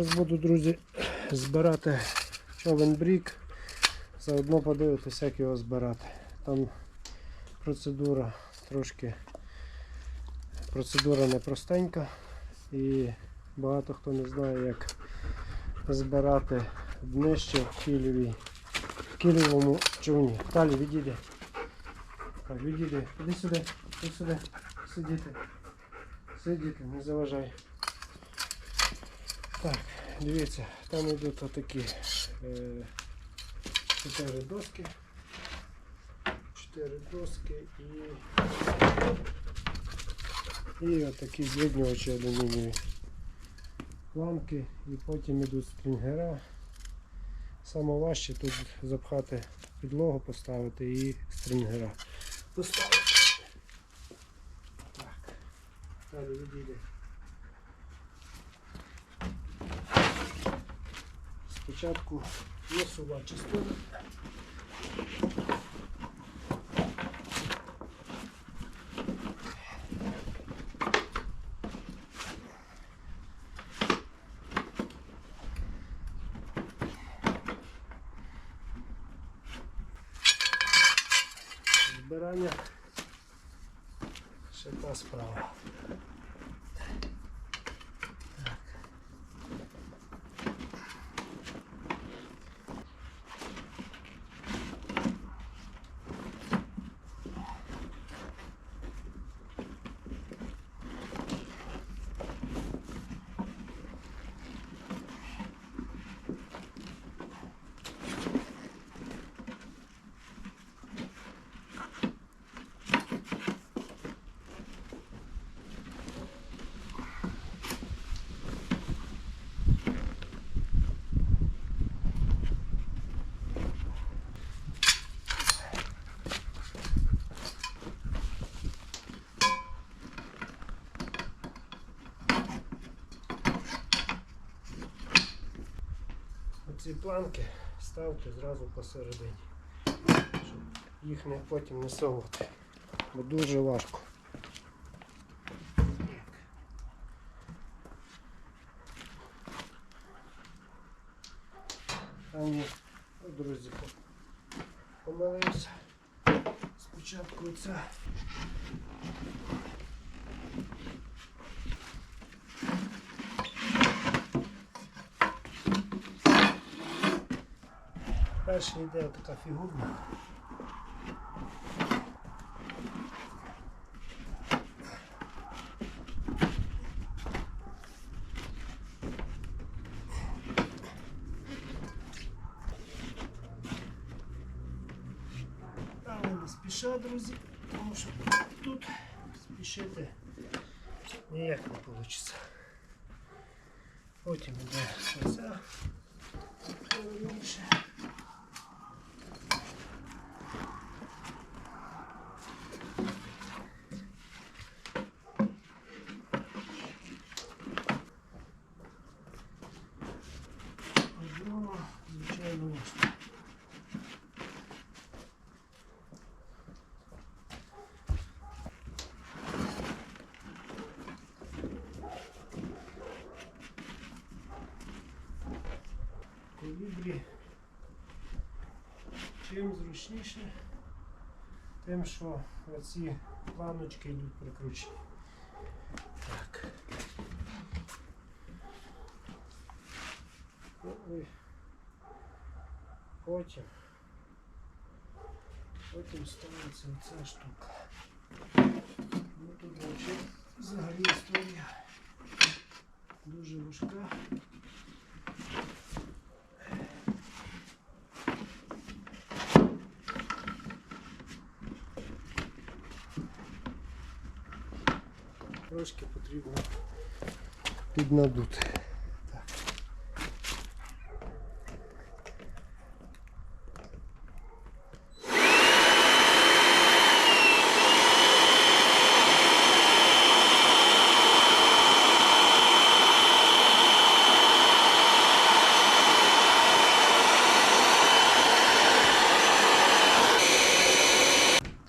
Зараз буду, друзі, збирати човен брік. Заодно подивитися, як його збирати. Там процедура трошки процедура непростенька і багато хто не знає, як збирати днище в кілівій, в кілівому човні. Далі відійди. Так, відійди. Іди сюди, іди сюди. Сидіти. Сидіти, не заважай. Так, дивіться, там йдуть отакі е, чотири доски. Чотири доски і, і отакі з'єднувачі алюмінієві ламки і потім йдуть стрінгера. Саме важче тут запхати підлогу, поставити і стрінгера поставити. Так, далі відійде. Спочатку носова частина. Оці планки ставте зразу посередині, щоб їх не потім не совати, бо дуже важко. Там є, о, друзі, по- помилився. Спочатку це. Перша йде така фігурна. Але спіша, друзі, тому що тут спішити ніяк не вийде. Потім йде оця повільніше. Одного, звичайно, важко. Колібрі чим зручніше, тим, що оці планочки йдуть прикручені. Так. Ну, Потім, потім ставиться оця штука. Ну тут взагалі історія дуже важка. Трошки потрібно піднадути.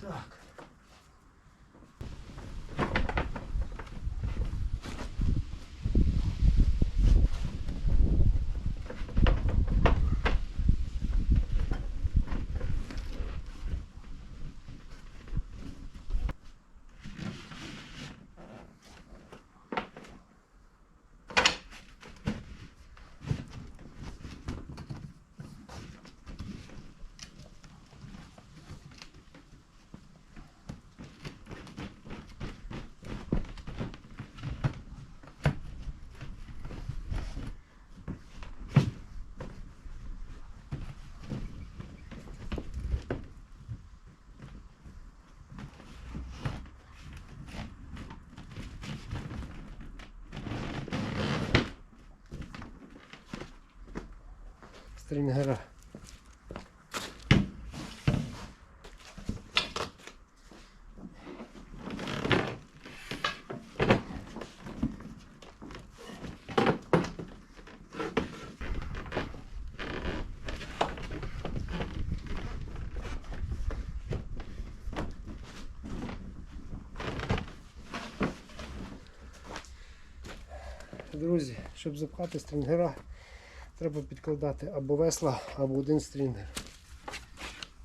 Так. Так. Стрінгера. Друзі, щоб запхати стрінгера, треба підкладати або весла, або один стрінгер.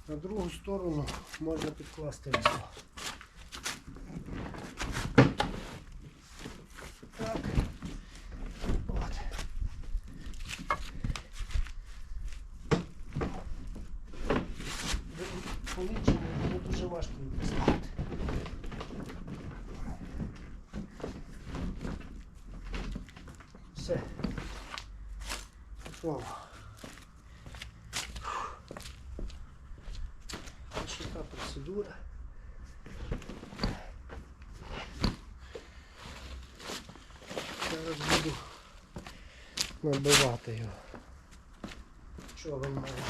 На другу сторону можна підкласти весло. Так. От. Поличення не дуже важко її. Все. Ось така процедура. Зараз буду набивати його. Що ви маєте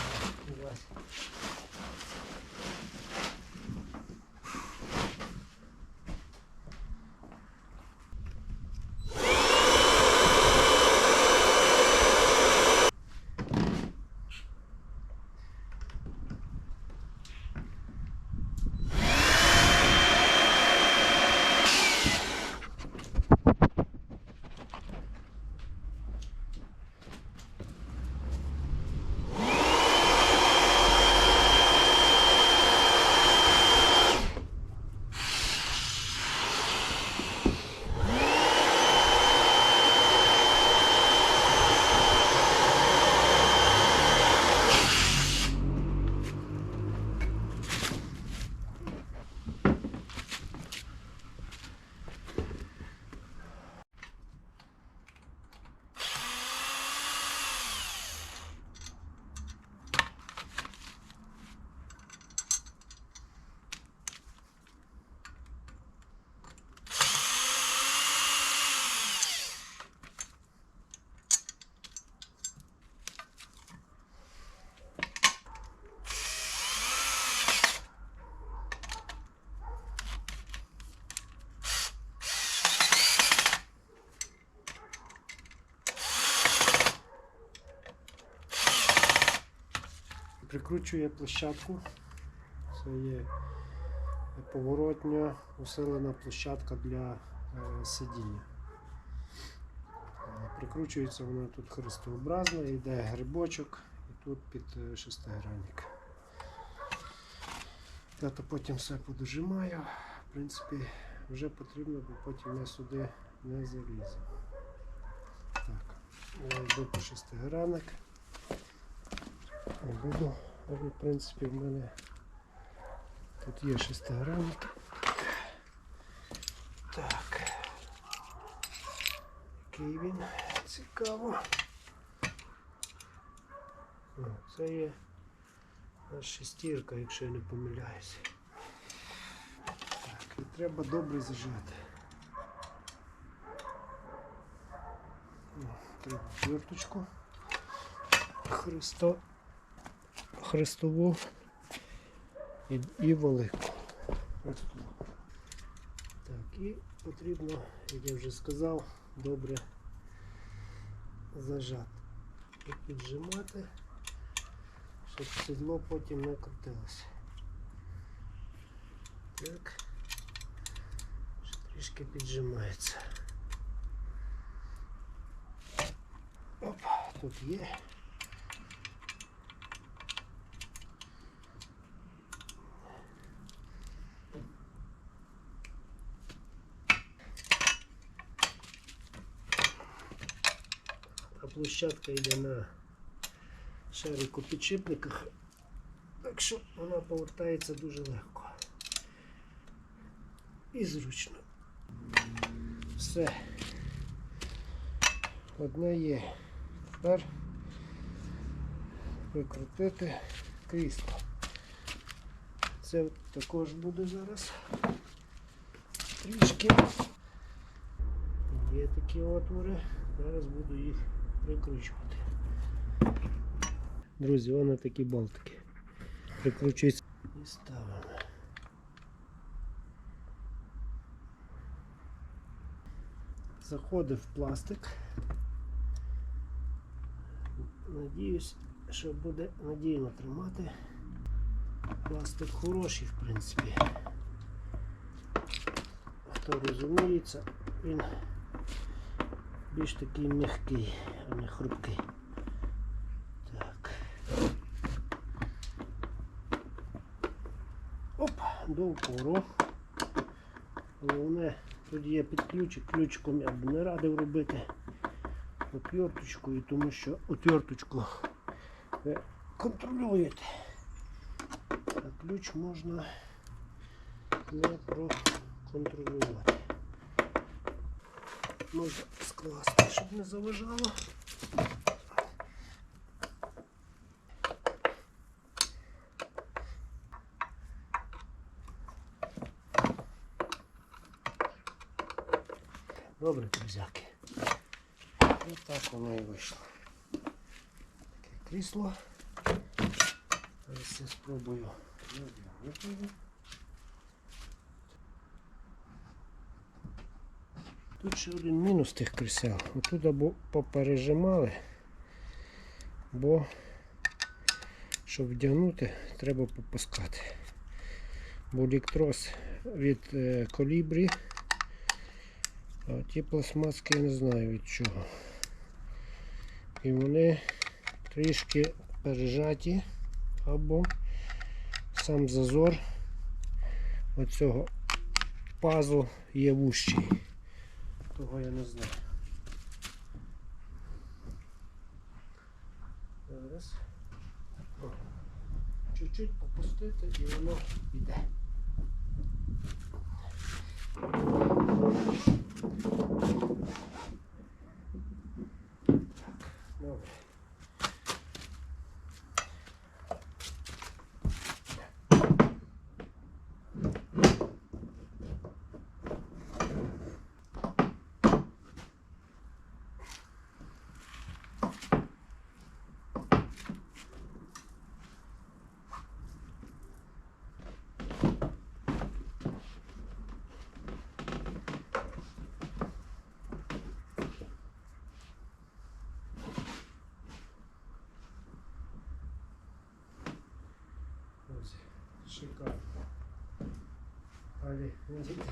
Прикручує площадку. Це є поворотня усилена площадка для е, сидіння. Е, Прикручується вона тут хрестообразно, йде грибочок і тут під е, шестигранник. Я то потім все подожимаю. В принципі, вже потрібно, бо потім я сюди не залізу. Так, я йду по шестигранник. Не буду, в принципі в мене тут є шестигранник. Так. Який він цікаво. Це є аж шестірка, якщо я не помиляюся. Так, і треба добре зажати. Треба верточку. Христо, Христову і, і велику. Так, і потрібно, як я вже сказав, добре зажати і піджимати, щоб сідло потім не крутилося. Так, трішки піджимається. Опа, тут є. А площадка йде на шарику підшипниках, так що вона повертається дуже легко і зручно. Все. Одне є. Тепер викрутити крісло. Це також буде зараз трішки. Є такі отвори. Зараз буду їх прикручувати. Друзі, вони такі болтики. Прикручується і ставимо. Заходив пластик. Надіюсь, що буде надійно тримати. Пластик хороший, в принципі. Хто розуміється, він більш такий м'який, а не хрупкий. Так. Оп, до упору. Головне, тут є підключик, ключиком я б не радив робити отверточкою, тому що отверточку ви контролюєте. А ключ можна не проконтролювати. Можна скласти, щоб не заважало. Добре, друзяки. Ось так воно і вийшло. Таке крісло. Зараз я спробую. Тут ще один мінус тих крісел. Отут або попережимали, бо щоб вдягнути, треба попускати. Бо електроз від е, колібрі, а ті пластмаски я не знаю від чого. І вони трішки пережаті або сам зазор оцього пазу є вущий. Того я не знаю. Зараз. Чуть-чуть попустити і воно йде. Так, добре. Ось, шикарно. Далі, видите,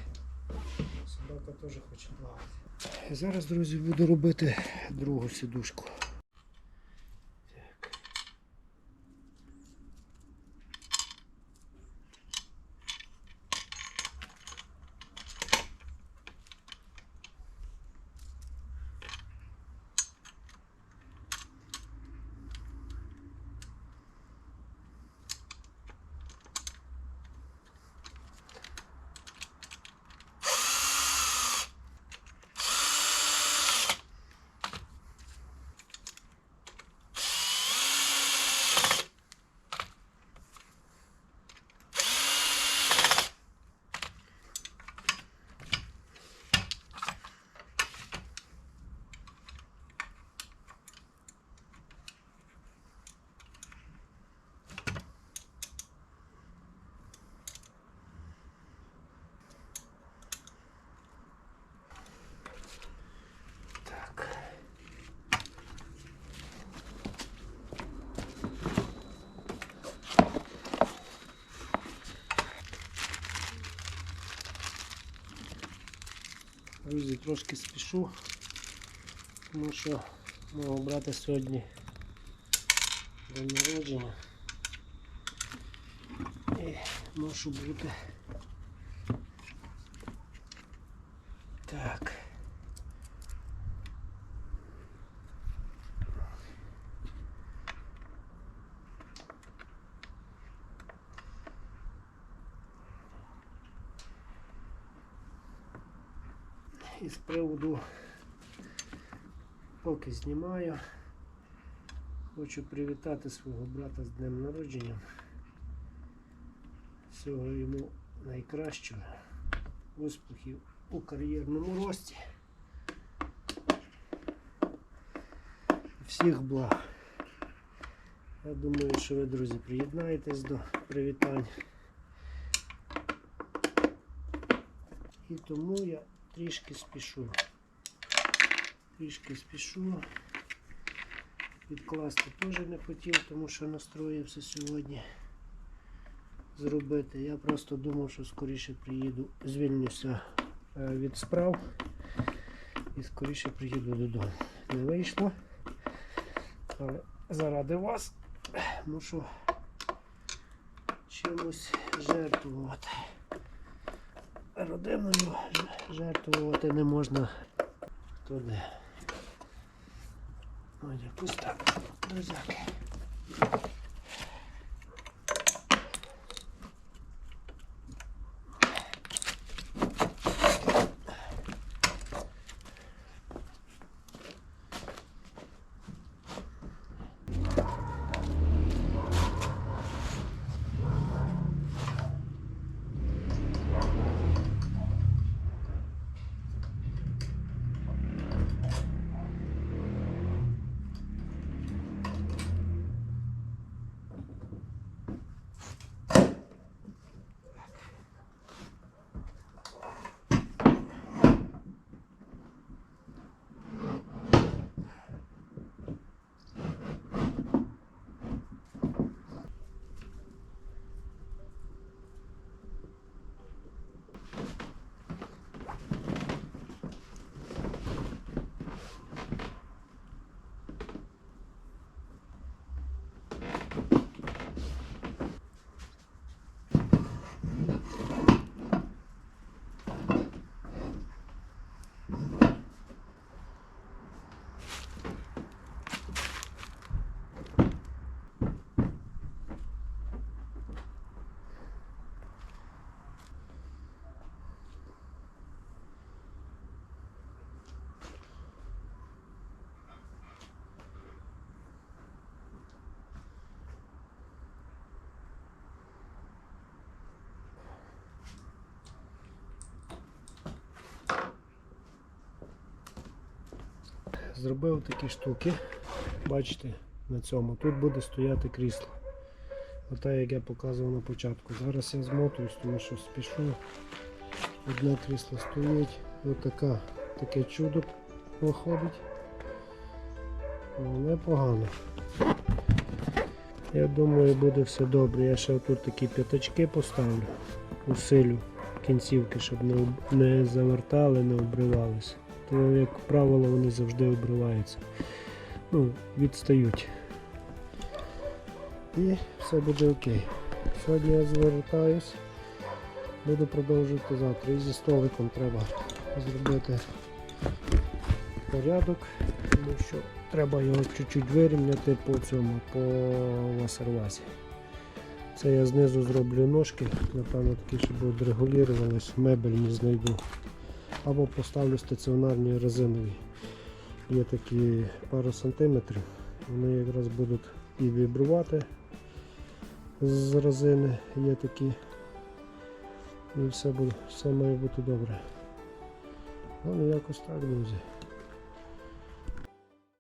собака теж хоче плавати. Зараз, друзі, буду робити другу сідушку. трошки спішу, тому що мого брата сьогодні день народження. І мушу бути. Так. Приводу, поки знімаю, хочу привітати свого брата з днем народження. Всього йому найкращого, успіхів у кар'єрному рості. Всіх благ. Я думаю, що ви, друзі, приєднаєтесь до привітань. І тому я трішки спішу. Трішки спішу. Відкласти теж не хотів, тому що настроївся сьогодні зробити. Я просто думав, що скоріше приїду, звільнюся е, від справ і скоріше приїду додому. Не вийшло. Але заради вас мушу чимось жертвувати. Родиною жертвувати не можна туди. Ось якось друзяки. Зробив такі штуки. Бачите, на цьому. Тут буде стояти крісло. Оте, як я показував на початку. Зараз я змотуюсь, тому що спішу. Одне крісло стоїть. Отака, таке чудо виходить. Непогано. Я думаю, буде все добре. Я ще тут такі п'ятачки поставлю, усилю кінцівки, щоб не завертали, не обривалися. То, як правило, вони завжди обриваються. Ну, відстають. І все буде окей. Сьогодні я звертаюсь. Буду продовжувати завтра. І зі столиком треба зробити порядок, тому що треба його чуть-чуть вирівняти по цьому, по васервазі. Це я знизу зроблю ножки, напевно такі, щоб відрегулювались, мебельні знайду. Або поставлю стаціонарні резинові. Є такі пару сантиметрів. Вони якраз будуть і вібрувати з резини, є такі. І все, буде, все має бути добре. Ну якось так, друзі.